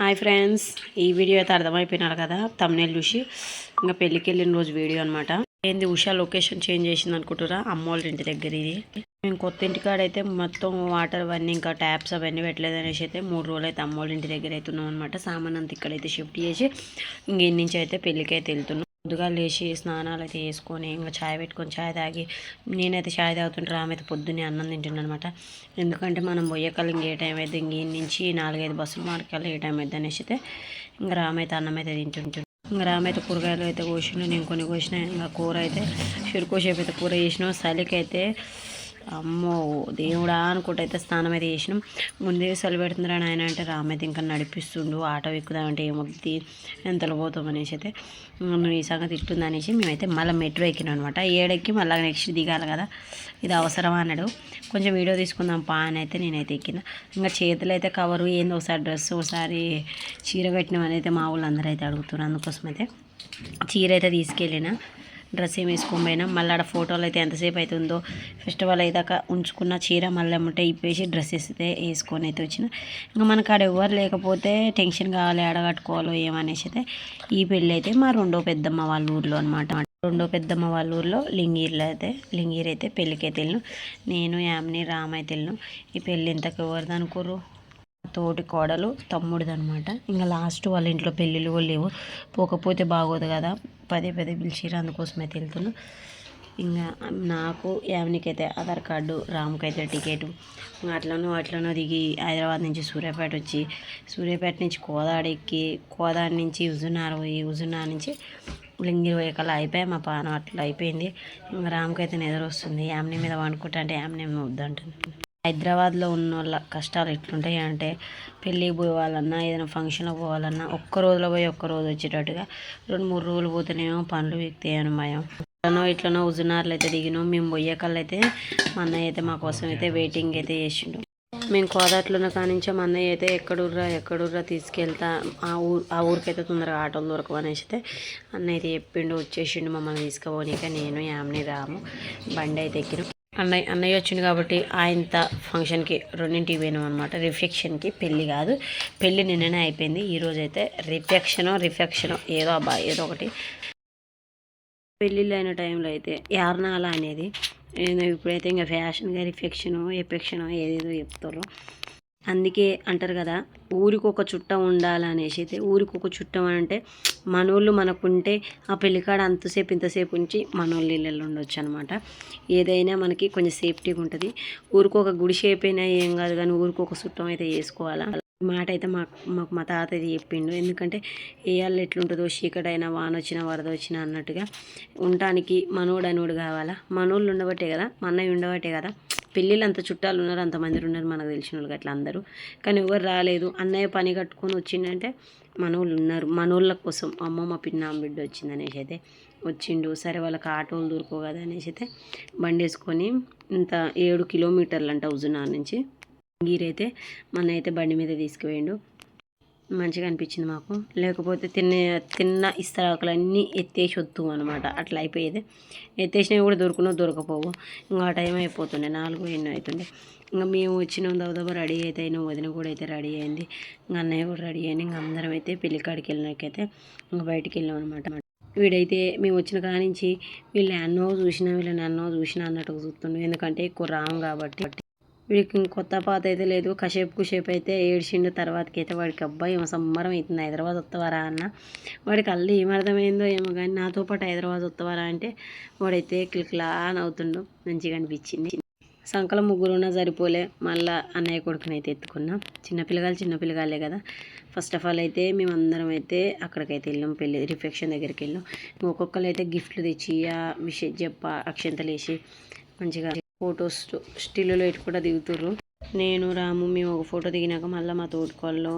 Hi friends ఈ video అయితే అర్థమైపోయినారు కదా తమ్నేల్ చూసి. ఇంకా పెళ్ళికి వెళ్ళిన రోజు వీడియో అనమాట ఏంది ఉషా లొకేషన్ చేంజ్ చేసింది అనుకుంటారా అమ్మ వాళ్ళ ఇంటి దగ్గర ఇది. మేము కొత్త ఇంటికాడ అయితే మొత్తం వాటర్ అవన్నీ ఇంకా ట్యాప్స్ అవన్నీ పెట్టలేదు అనేసి అయితే మూడు రోజులు అయితే అమ్మ వాళ్ళ ఇంటి దగ్గర అయితే ఉన్నాం అనమాట సామాన్ అంతా ఇక్కడైతే షిఫ్ట్ చేసి ఇంక నుంచి అయితే పెళ్ళికి అయితే వెళ్తున్నాం. ముందుగా లేచి స్నానాలు అయితే వేసుకొని ఇంకా చాయ్ పెట్టుకొని చాయ్ తాగి నేనైతే చాయ్ తాగుతుంటారు ఆమె అయితే పొద్దున్నే అన్నం తింటున్నాను అనమాట ఎందుకంటే మనం పోయే ఇంకే ఏ టైం అయితే ఇంక నుంచి నాలుగైదు బస్సులు మాడకాలి ఏ టైం అయితే అనేసి అయితే ఇంకా రామైతే అన్నం అయితే తింటుంటుంది. ఇంకా రామైతే కూరగాయలు అయితే కోసిన నేను కొన్ని కోసిన ఇంకా కూర అయితే షురుకోసేపు అయితే కూర చేసినాం చలికి అయితే అమ్మో దేవుడా అనుకుంటే అయితే స్నానం అయితే చేసినాం. ముందే సెలవు పెడుతుందిరా ఆయన అంటే రామైతే ఇంకా నడిపిస్తుండు ఆటో ఎక్కుదామంటే ఏమొద్ది ఎంతలో పోతాం అనేసి అయితే నువ్వు ఈ సంగతి ఇట్టుంది అనేసి మేమైతే మళ్ళీ మెట్రో ఎక్కినాం అనమాట ఏడెక్కి మళ్ళీ నెక్స్ట్ దిగాలి కదా ఇది అవసరమా అన్నాడు. కొంచెం వీడియో తీసుకుందాం పా అని అయితే నేనైతే ఎక్కిన. ఇంకా చేతులు అయితే కవరు ఏందో ఒకసారి డ్రెస్ ఒకసారి చీర కట్టినామని అయితే మా వాళ్ళు అందరూ అయితే అడుగుతున్నారు. అందుకోసం అయితే చీర అయితే తీసుకెళ్ళిన. డ్రెస్ ఏం వేసుకొని పోయినా మళ్ళీ ఆడ ఫోటోలు అయితే ఎంతసేపు అవుతుందో ఫెస్టివల్ అయ్యాక ఉంచుకున్న చీర మళ్ళీ అమ్మంటే ఇప్పేసి డ్రెస్ వేస్తే వేసుకొని అయితే వచ్చిన. ఇంకా మనకు ఆడ ఎవరు లేకపోతే టెన్షన్ కావాలి ఆడగట్టుకోవాలో ఏమనేసి అయితే ఈ పెళ్ళి అయితే మా రెండో పెద్దమ్మ వాళ్ళ ఊర్లో అనమాట రెండో పెద్దమ్మ వాళ్ళ ఊర్లో లింగీర్లో అయితే లింగీర్ అయితే పెళ్ళికి అయితే నేను యామ్ని రామ్ అయితే ఈ పెళ్ళి ఇంతకు ఎవరిది అనుకోరు తోటి కోడలు తమ్ముడిది అనమాట ఇంకా లాస్ట్ వాళ్ళ ఇంట్లో పెళ్ళిళ్ళు కూడా లేవు. పోకపోతే బాగోదు కదా. పదే పదే పిలిచిరు అందుకోసం అయితే వెళ్తున్నాం. ఇంకా నాకు యావనికైతే ఆధార్ కార్డు రాముకైతే టికెట్ అట్లనో అట్లనో దిగి హైదరాబాద్ నుంచి సూర్యాపేట వచ్చి సూర్యాపేట నుంచి కోదాడ ఎక్కి కోదాడ నుంచి హుజునార్ పోయి హుజునార్ నుంచి లింగిరి పోయేకల్లా అయిపోయాయి మా పానం అట్లా అయిపోయింది. ఇంకా అయితే నిద్ర వస్తుంది యామ్ని మీద వండుకుంటా అంటే యామ్ని వద్దంటుంది. హైదరాబాద్లో ఉన్న వాళ్ళ కష్టాలు ఎట్లుంటాయి అంటే పెళ్ళికి పోవాలన్నా ఏదైనా ఫంక్షన్లో పోవాలన్నా ఒక్క రోజులో పోయి ఒక్క రోజు వచ్చేటట్టుగా రెండు మూడు రోజులు పోతేనేమో పనులు వ్యక్తి భయం. ఇట్లనో ఇట్లనో ఉజునార్లు అయితే దిగినాం మేము పోయే కళ్ళు అయితే మా అన్నయ్య అయితే మా కోసం అయితే వెయిటింగ్ అయితే చేసిండు. మేము కోదాట్లోనే కానించే మా అన్నయ్య అయితే ఎక్కడుర్రా ఎక్కడుర్రా తీసుకెళ్తా ఆ ఊరు ఆ ఊరికైతే తొందరగా ఆటోలు దొరకవనేసి అయితే అన్నయ్య అయితే చెప్పిండు వచ్చేసిండు మమ్మల్ని తీసుకుపోనీక నేను యామ్ని రాము బండి అయితే ఎక్కినాం. అన్నయ్య అన్నయ్య వచ్చింది కాబట్టి ఆయనత ఫంక్షన్కి రెండింటికి పోయినాం అనమాట రిఫెక్షన్కి పెళ్ళి కాదు. పెళ్ళి నిన్ననే అయిపోయింది. ఈరోజు అయితే రిఫెక్షను రిఫెక్షను ఏదో అబ్బా ఏదో ఒకటి. పెళ్ళిళ్ళు అయిన టైంలో అయితే యార్నాల అనేది ఇప్పుడైతే ఇంకా ఫ్యాషన్గా రిఫెక్షను ఎఫెక్షను ఏదేదో చెప్తారు. అందుకే అంటారు కదా ఊరికి ఒక చుట్టం ఉండాలనేసి అయితే ఊరికి ఒక చుట్టం అంటే మనోళ్ళు మనకుంటే ఆ పెళ్ళికాడ అంతసేపు ఇంతసేపు ఉంచి మనోళ్ళు ఇళ్ళల్లో ఉండొచ్చు అనమాట ఏదైనా మనకి కొంచెం సేఫ్టీగా ఉంటుంది. ఊరికి ఒక గుడి అయినా ఏం కాదు కానీ ఊరికి ఒక చుట్టం అయితే వేసుకోవాలా. మాట అయితే మాకు మాకు మా తాత ఇది చెప్పిండు. ఎందుకంటే ఏళ్ళు ఎట్లుంటుందో చీకటైనా వాన వచ్చినా వరద వచ్చినా అన్నట్టుగా. ఉండటానికి మనోడు అనోడు కావాలా. మనోళ్ళు ఉండబట్టే కదా మా అన్నయ్య ఉండబట్టే కదా. పెళ్ళిళ్ళు అంత చుట్టాలు ఉన్నారు అంతమంది ఉన్నారు మనకు తెలిసిన వాళ్ళకి అట్లా అందరూ. కానీ ఎవరు రాలేదు. అన్నయ్య పని కట్టుకొని వచ్చిండంటే మనోళ్ళు ఉన్నారు. మనోళ్ళ కోసం అమ్మ మా పిన్న బిడ్డ వచ్చింది అనేసి అయితే వచ్చిండు. సరే వాళ్ళకి ఆటోలు దొరకవు కదా అనేసి అయితే బండి వేసుకొని ఇంత ఏడు కిలోమీటర్లు అంట ఉజునా నుంచి. గీరైతే మన అయితే బండి మీద తీసుకుపోయిండు. మంచిగా అనిపించింది మాకు. లేకపోతే తిన్న తిన్న ఇస్తరాకులన్నీ ఎత్తేసి వద్దు అనమాట అట్లా అయిపోయేది. ఎత్తేసినవి కూడా దొరుకునో దొరకపోవు. ఇంకా ఆ టైం అయిపోతుండే. నాలుగు ఎన్నో అవుతుండే ఇంకా మేము వచ్చిన దబదబా రెడీ అయితే అయినా వదిన కూడా అయితే రెడీ అయింది. ఇంకా అన్నయ్య కూడా రెడీ అయింది. ఇంకా అందరం అయితే పెళ్ళికాడికి వెళ్ళినాకైతే ఇంకా బయటికి వెళ్ళాం అనమాట వీడైతే మేము వచ్చిన కాడ నుంచి వీళ్ళు అన్నో చూసినా వీళ్ళని అన్నో చూసినా అన్నట్టు చూస్తుండే. ఎందుకంటే ఎక్కువ రాము కాబట్టి. వీడికి కొత్త పాత అయితే లేదు. కషేపు కుషేపు అయితే ఏడ్చిండు. తర్వాతకి అయితే వాడికి అబ్బాయి ఏమో సంబరం అవుతుంది. హైదరాబాద్ వస్తావారా అన్న. వాడికి అల్లు ఏమర్థమైందో ఏమో కానీ నాతో పాటు హైదరాబాద్ వస్తావారా అంటే వాడైతే క్లిక్లా అవుతుండు. మంచిగా అనిపించింది. సంకల ముగ్గురున్నా సరిపోలే. మళ్ళీ అన్నయ్య కొడుకుని అయితే ఎత్తుకున్నాం. చిన్నపిల్లగాలు చిన్నపిల్లగాలే కదా. ఫస్ట్ ఆఫ్ ఆల్ అయితే మేమందరం అయితే అక్కడికైతే వెళ్ళాం. పెళ్ళి రిఫెక్షన్ దగ్గరికి వెళ్ళాం. ఒక్కొక్కరు అయితే గిఫ్ట్లు తెచ్చి ఆ విషయం చెప్ప అక్షంతలు వేసి మంచిగా ఫొటోస్ స్టిల్లో ఇటు కూడా దిగుతుర్రు. నేను రాము మేము ఒక ఫోటో దిగినాక మళ్ళీ మా తోటికోళ్ళు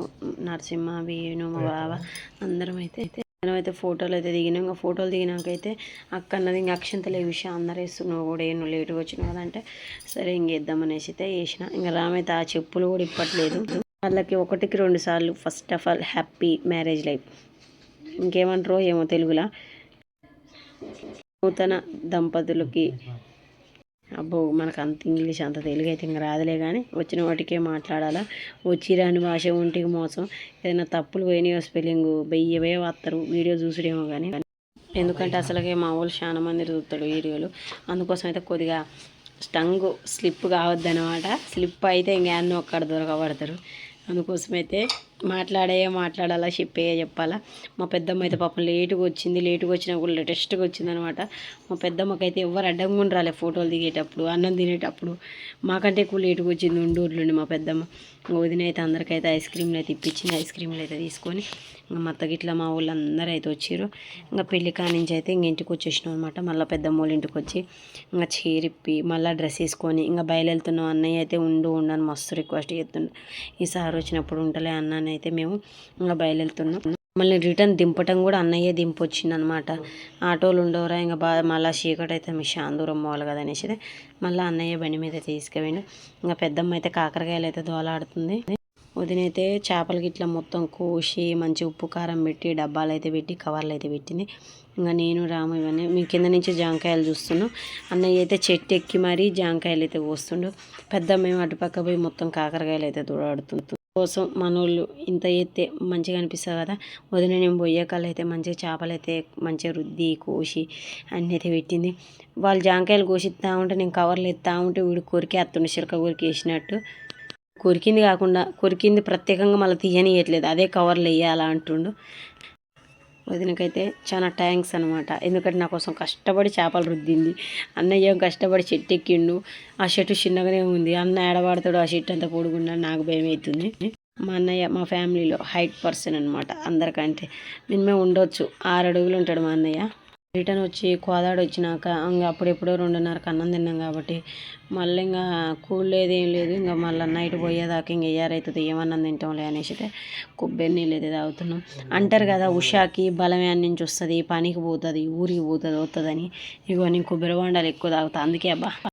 నరసింహ వేణు మా బావ అందరం అయితే అయితే అయితే ఫోటోలు అయితే దిగినాం. ఇంకా ఫోటోలు దిగినాకైతే అక్క అన్నది ఇంకా అక్షంతలే విషయం అందరు వేస్తున్నావు కూడా ఏం లేటుగా వచ్చినావు కదంటే సరే ఇంకేద్దాం అనేసి అయితే వేసిన. ఇంకా రామైతే ఆ చెప్పులు కూడా ఇప్పట్లేదు. వాళ్ళకి ఒకటికి రెండు సార్లు first of all happy marriage life ఇంకేమంటారో ఏమో తెలుగులా. నూతన దంపతులకి అబ్బో మనకు అంత ఇంగ్లీష్ అంత తెలుగు అయితే ఇంకా రాదులే కానీ వచ్చిన వాటికే మాట్లాడాలా? వచ్చి రాని భాష ఒంటికి మోసం. ఏదైనా తప్పులు పోయినాయో స్పెల్లింగ్ వెయ్యి వస్తారు వీడియో చూసుడేమో కానీ ఎందుకంటే అసలుకే మా వాళ్ళు చాలా మంది చూస్తాడు వీడియోలు. అందుకోసం అయితే కొద్దిగా స్టంగ్ స్లిప్ కావద్దనమాట స్లిప్ అయితే ఇంకా అన్నీ ఒక్కడ దొరకబడతారు. అందుకోసమైతే మాట్లాడే మాట్లాడాలా చెప్పే చెప్పాలా. మా పెద్దమ్మ అయితే పాపం లేటుగా వచ్చింది. లేటుగా వచ్చినా కూడా లేటెస్ట్గా వచ్చింది అనమాట మా పెద్దమ్మకైతే ఎవరు అడ్డంగా రాలే ఫోటోలు దిగేటప్పుడు అన్నం తినేటప్పుడు. మాకంటే ఎక్కువ లేటుగా వచ్చింది ఉండూరులోండి మా పెద్దమ్మ. వదిన అయితే అందరికైతే ఐస్ క్రీమ్లు అయితే ఇప్పించింది. ఐస్ క్రీమ్లు అయితే తీసుకొని ఇంకా మత్త గిట్ల మా వాళ్ళు అందరూ అయితే వచ్చారు ఇంకా పెళ్ళి కానించి అయితే ఇంక ఇంటికి వచ్చేసినాం అనమాట. మళ్ళీ పెద్దమ్మ వాళ్ళ ఇంటికి వచ్చి ఇంకా చీరిప్పి మళ్ళీ డ్రెస్ వేసుకొని ఇంకా బయలుదేరుతున్నాం. అన్నయ్య అయితే ఉండు ఉండని మస్తు రిక్వెస్ట్ చేస్తుండే. ఈసారి వచ్చినప్పుడు ఉంటలే అన్నాను అయితే మేము ఇంకా బయలుదేరుతున్నాం. మళ్ళీ రిటర్న్ దింపటం కూడా అన్నయ్యే దింపొచ్చింది అనమాట ఆటోలు ఉండవరా ఇంకా బాగా మళ్ళీ చీకటి అయితే మీ దూరం పోవాలి కదా అనేసి మళ్ళీ అన్నయ్య బండి మీద తీసుకుపోయిండు. ఇంకా పెద్దమ్మ అయితే కాకరకాయలు అయితే దోలాడుతుంది. వదినైతే చేపలకి ఇట్లా మొత్తం కోసి మంచి ఉప్పు కారం పెట్టి డబ్బాలు అయితే పెట్టి కవర్లు అయితే పెట్టింది. ఇంకా నేను రాము ఇవన్నీ మీ కింద నుంచి జాంకాయలు చూస్తున్నాం. అన్నయ్య అయితే చెట్టు ఎక్కి మరీ జాంకాయలు అయితే పోస్తుండు పెద్దమ్మ అటుపక్క పోయి మొత్తం కాకరకాయలు అయితే దూడాడుతుంది కోసం మనోళ్ళు ఇంత ఎత్తే మంచిగా అనిపిస్తుంది కదా. వదిన నేను బొయ్యకాలు అయితే మంచిగా చేపలు అయితే మంచిగా రుద్ది కోసి అన్నీ అయితే పెట్టింది. వాళ్ళు జాంకాయలు కోసిస్తా ఉంటే నేను కవర్లు ఎత్తా ఉంటే వీడు కొరికి అత్తుండే చిరక కొరికి వేసినట్టు. కొరికింది కాకుండా కొరికింది ప్రత్యేకంగా మళ్ళీ తీయనియట్లేదు. అదే కవర్లు వేయాలా అంటుండు. వదినకైతే చాలా థ్యాంక్స్ అనమాట ఎందుకంటే నా కోసం కష్టపడి చేపలు రుద్దింది. అన్నయ్య కష్టపడి చెట్టు ఎక్కిండు ఆ చెట్టు చిన్నగానే ఉంది. అన్న ఏడవాడతాడు ఆ చెట్టు అంతా పొడుగున్నాడు నాకు భయం అవుతుంది మా అన్నయ్య మా ఫ్యామిలీలో హైట్ పర్సన్ అనమాట అందరికంటే. మినిమం ఉండొచ్చు. ఆరు అడుగులు ఉంటాడు మా అన్నయ్య. రిటర్న్ వచ్చి కోదాడు వచ్చినాక ఇంకా అప్పుడెప్పుడో రెండున్నరకు అన్నం తిన్నాం కాబట్టి మళ్ళీ ఇంకా కూల్ లేదు ఏం లేదు. ఇంకా మళ్ళీ నైట్ పోయేదాకా ఇంక అవుతుంది ఏమన్నం తింటాంలే అనేసి అయితే కొబ్బరి నీళ్ళు అయితే తాగుతున్నాం. అంటారు కదా ఉషాకి బలమే నుంచి వస్తుంది పనికి పోతుంది ఊరికి పోతుంది వస్తుందని ఇగో నేను కొబ్బరి బొండాలు ఎక్కువ తాగుతా అందుకే అబ్బా.